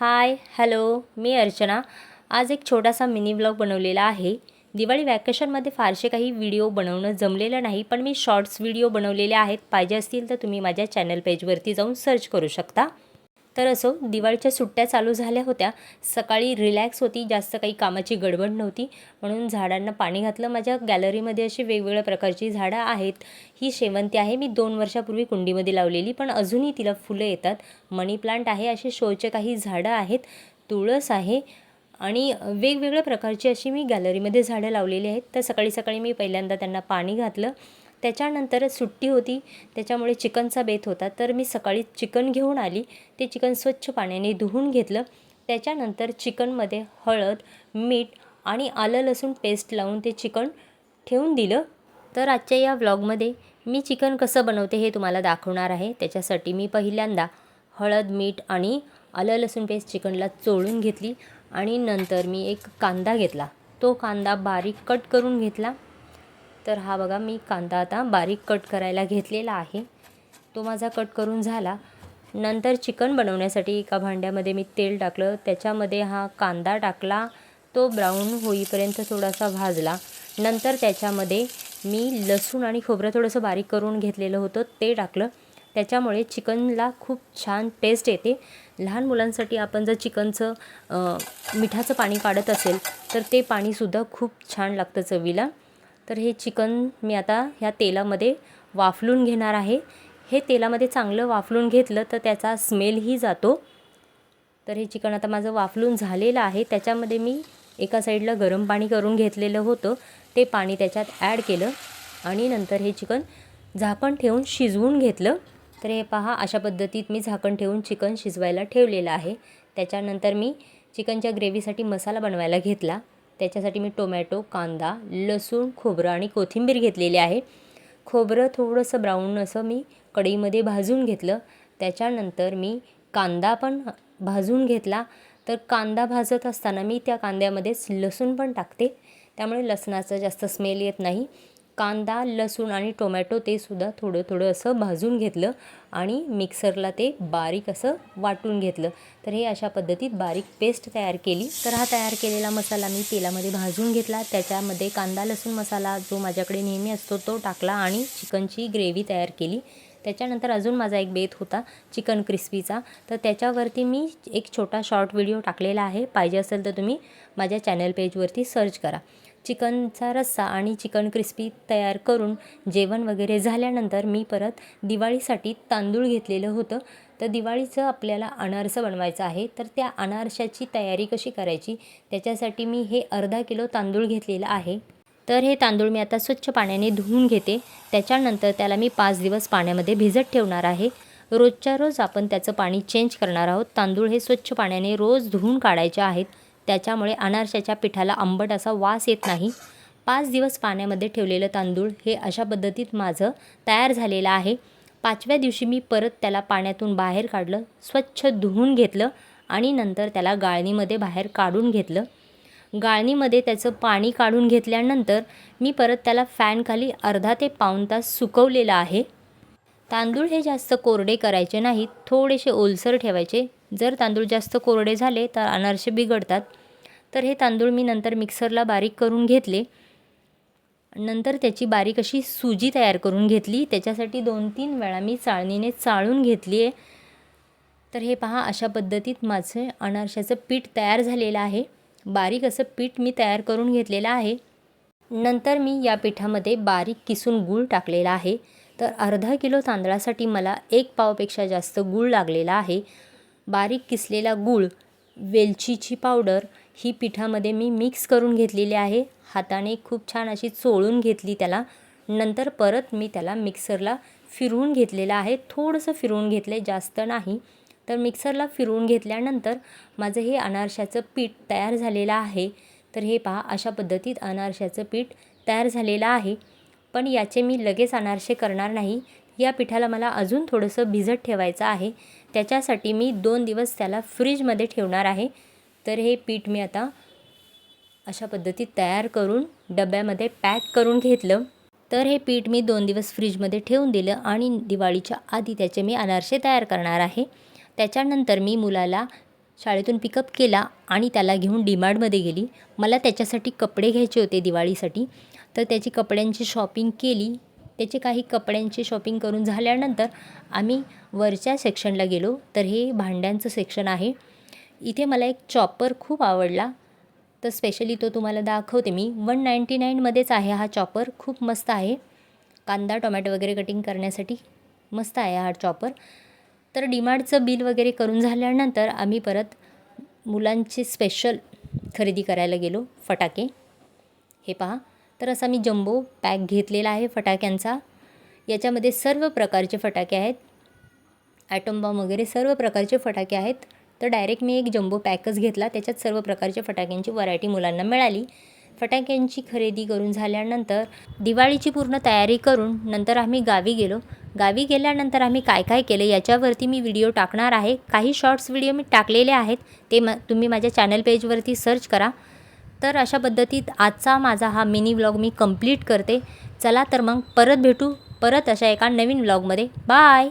Hi hello मी अर्चना. आज एक छोटासा मिनी ब्लॉग बनवलेला आहे. दिवाळी वॅकेशनमध्ये फारसे काही व्हिडिओ बनवणं जमलेलं नाही पण मी शॉर्ट्स व्हिडिओ बनवलेले आहेत. पाहिजे असतील तर तुम्ही माझ्या चॅनल पेजवरती जाऊन सर्च करू शकता. तर असो दिवाळीच्या सुट्ट्या चालू झाल्या होत्या. सकाळी रिलॅक्स होती जास्त काही कामाची गडबड नव्हती. म्हणून झाडांना पाणी घातलं. माझ्या गॅलरीमध्ये अशी वेगवेगळ्या प्रकारची झाडं आहेत. ही शेवंती आहे. मी दोन वर्षापूर्वी कुंडीमध्ये लावलेली पण अजूनही तिला फुलं येतात. मनी प्लांट आहे. असे शोचे काही झाडं आहेत. तुळस आहे. आणि वेगवेगळ्या प्रकारची अशी मी गॅलरीमध्ये झाडं लावलेली आहेत. तर सकाळी सकाळी मी पहिल्यांदा त्यांना पाणी घातलं. त्याच्यानंतर सुट्टी होती. त्याच्यामुळे चिकनचा बेत होता. तर मी सकाळी चिकन घेऊन आली. ते चिकन स्वच्छ पाण्याने धुवून घेतलं. त्याच्यानंतर चिकनमध्ये हळद मीठ आणि आलं लसूण पेस्ट लावून ते चिकन ठेवून दिलं. तर आजच्या या व्लॉगमध्ये मी चिकन कसं बनवते हे तुम्हाला दाखवणार आहे. त्याच्यासाठी मी पहिल्यांदा हळद मीठ आणि आलं लसूण पेस्ट चिकनला चोळून घेतली आणि नंतर मी एक कांदा घेतला. तो कांदा बारीक कट करून घेतला. तर हा बघा मी कांदा आता बारीक कट करायला घेतलेला आहे. तो माझा कट करून झाला. नंतर चिकन बनवण्यासाठी एका भांड्यामध्ये मी तेल टाकलं. त्याच्यामध्ये हा कांदा टाकला. तो ब्राऊन होईपर्यंत थोडासा भाजला. नंतर त्याच्यामध्ये मी लसूण आणि खोबरं थोडंसं बारीक करून घेतलेलं होतं ते टाकलं. त्याच्यामुळे चिकनला खूप छान टेस्ट येते. लहान मुलांसाठी आपण जर चिकनचं मिठाचं पाणी काढत असेल तर ते पाणीसुद्धा खूप छान लागतं चवीला. तर हे चिकन मी आता ह्या तेलामध्ये वाफलून घेणार आहे. हे तेलामध्ये चांगलं वाफलून घेतलं तर त्याचा स्मेलही जातो. तर हे चिकन आता माझं वाफलून झालेलं आहे. त्याच्यामध्ये मी एका साईडला गरम पाणी करून घेतलेलं होतं. ते पाणी त्याच्यात ॲड केलं आणि नंतर हे चिकन झाकण ठेवून शिजवून घेतलं. तर हे पहा अशा पद्धतीत मी झाकण ठेवून चिकन शिजवायला ठेवलेलं आहे. त्याच्यानंतर मी चिकनच्या ग्रेव्हीसाठी मसाला बनवायला घेतला. त्याच्यासाठी मी टोमॅटो कांदा लसूण खोबरं आणि कोथिंबीर घेतलेली आहे. खोबरं थोडंसं ब्राऊन असं मी कढईमध्ये भाजून घेतलं. त्याच्यानंतर मी कांदा पण भाजून घेतला. तर कांदा भाजत असताना मी त्या कांद्यामध्येच लसूण पण टाकते. त्यामुळे लसणाचं जास्त स्मेल येत नाही. कांदा लसूण आणि टोमॅटो ते सुद्धा थोडं थोडं असं भाजून घेतलं आणि मिक्सरला ते बारीक असं वाटून घेतलं. तर हे अशा पद्धतीत बारीक पेस्ट तयार केली. तर हा तयार केलेला मसाला मी तेलामध्ये भाजून घेतला. त्याच्यामध्ये कांदा लसूण मसाला जो माझ्याकडे नेहमी असतो तो टाकला आणि चिकनची ग्रेव्ही तयार केली. त्याच्यानंतर अजून माझा एक बेत होता चिकन क्रिस्पीचा. तर त्याच्यावरती मी एक छोटा शॉर्ट व्हिडिओ टाकलेला आहे. पाहिजे असेल तर तुम्ही माझ्या चॅनल पेजवरती सर्च करा. चिकनचा रस्सा आणि चिकन क्रिस्पी तयार करून जेवण वगैरे झाल्यानंतर मी परत दिवाळीसाठी तांदूळ घेतलेलं होतं. तर दिवाळीचं आपल्याला अनारसं बनवायचं आहे. तर त्या अनारशाची तयारी कशी करायची? त्याच्यासाठी मी हे अर्धा किलो तांदूळ घेतलेलं आहे. तर हे तांदूळ मी आता स्वच्छ पाण्याने धुवून घेते. त्याच्यानंतर त्याला मी पाच दिवस पाण्यामध्ये भिजत ठेवणार आहे. रोजच्या रोज आपण त्याचं पाणी चेंज करणार आहोत. तांदूळ हे स्वच्छ पाण्याने रोज धुवून काढायचे आहेत. त्याच्यामुळे अनारशाच्या पिठाला आंबट असा वास येत नाही. पाच दिवस पाण्यामध्ये ठेवलेलं तांदूळ हे अशा पद्धतीत माझं तयार झालेलं आहे. पाचव्या दिवशी मी परत त्याला पाण्यातून बाहेर काढलं स्वच्छ धुवून घेतलं आणि नंतर त्याला गाळणीमध्ये बाहेर काढून घेतलं. गाळणीमध्ये त्याचं पाणी काढून घेतल्यानंतर मी परत त्याला फॅनखाली अर्धा ते पाऊण तास सुकवलेलं आहे. तांदूळ हे जास्त कोरडे करायचे नाहीत थोडेसे ओलसर ठेवायचे. जर तांदूळ जास्त कोरडे झाले तर अनारसे बिघडतात. तर हे तांदूळ मी नंतर मिक्सरला बारीक करून घेतले. नंतर त्याची बारीक अशी सुजी तयार करून घेतली. त्याच्यासाठी दोन तीन वेळा मी चाळणीने चाळून घेतली आहे तर हे पहा अशा पद्धतीत माझं अनारशाचं पीठ तयार झालेलं आहे. बारीक असं पीठ मी तयार करून घेतलेलं आहे. नंतर मी या पिठामध्ये बारीक किसून गूळ टाकलेला आहे. तर अर्धा किलो तांदळासाठी मला एक पावपेक्षा जास्त गूळ लागलेला आहे. बारीक किसलेला गूळ वेलचीची पावडर ही पिठामध्ये मी मिक्स करून घेतलेली आहे. हाताने खूप छान अशी चोळून घेतली त्याला. नंतर परत मी त्याला मिक्सरला फिरवून घेतलेलं आहे. थोडंसं फिरवून घेतलं आहे जास्त नाही. तर मिक्सरला फिरवून घेतल्यानंतर माझं हे अनारशाचं पीठ तयार झालेलं आहे. तर हे पहा अशा पद्धतीत अनारशाचं पीठ तयार झालेलं आहे. पण याचे मी लगेच अनारसे करणार नाही. या पिठाला मला अजून थोडंसं भिजत ठेवायचं आहे. त्याच्यासाठी मी दोन दिवस त्याला फ्रीजमध्ये ठेवणार आहे. तर हे पीठ मी आता अशा पद्धतीत तयार करून डब्यामध्ये पॅक करून घेतलं. तर हे पीठ मी दोन दिवस फ्रीजमध्ये ठेवून दिलं आणि दिवाळीच्या आधी त्याचे मी अनारसे तयार करणार आहे. त्याच्यानंतर मी मुलाला शाळेतून पिकअप केला आणि त्याला घेऊन डीमार्टमध्ये गेली. मला त्याच्यासाठी कपडे घ्यायचे होते दिवाळीसाठी. तर त्याची कपड्यांची शॉपिंग केली. त्याचे काही कपड्यांची शॉपिंग करून झाल्यानंतर आम्ही वरच्या सेक्शनला गेलो. तर हे भांड्यांचं सेक्शन आहे. इथे मला एक चॉपर खूप आवडला. तर स्पेशली तो तुम्हाला दाखवते मी. वन नाईंटी नाईनमध्येच आहे हा चॉपर खूप मस्त आहे. कांदा टोमॅटो वगैरे कटिंग करण्यासाठी मस्त आहे हा चॉपर तर डिमार्टचं बिल वगैरे करून झाल्यानंतर आम्ही परत मुलांचे स्पेशल खरेदी करायला गेलो. फटाके. हे पहा. तर असा मी जम्बो पॅक घेतलेला आहे फटाक्यांचा. याच्यामध्ये सर्व प्रकारचे फटाके आहेत. ॲटमबॉम वगैरे सर्व प्रकारचे फटाके आहेत. तर डायरेक्ट मी एक जम्बो पॅकच घेतला. त्याच्यात सर्व प्रकारच्या फटाक्यांची व्हरायटी मुलांना मिळाली. फटाक्यांची खरेदी करून झाल्यानंतर दिवाळीची पूर्ण तयारी करून नंतर आम्ही गावी गेलो. गावी गेल्यानंतर आम्ही काय काय केलं याच्यावरती मी व्हिडिओ टाकणार आहे. काही शॉर्ट्स व्हिडिओ मी टाकलेले आहेत. ते म तुम्ही माझ्या चॅनल पेजवरती सर्च करा. तर अशा पद्धतीत आजचा माझा हा मिनी व्लॉग मी कंप्लीट करते. चला तर मग परत भेटू परत अशा एका नवीन व्लॉगमध्ये. बाय!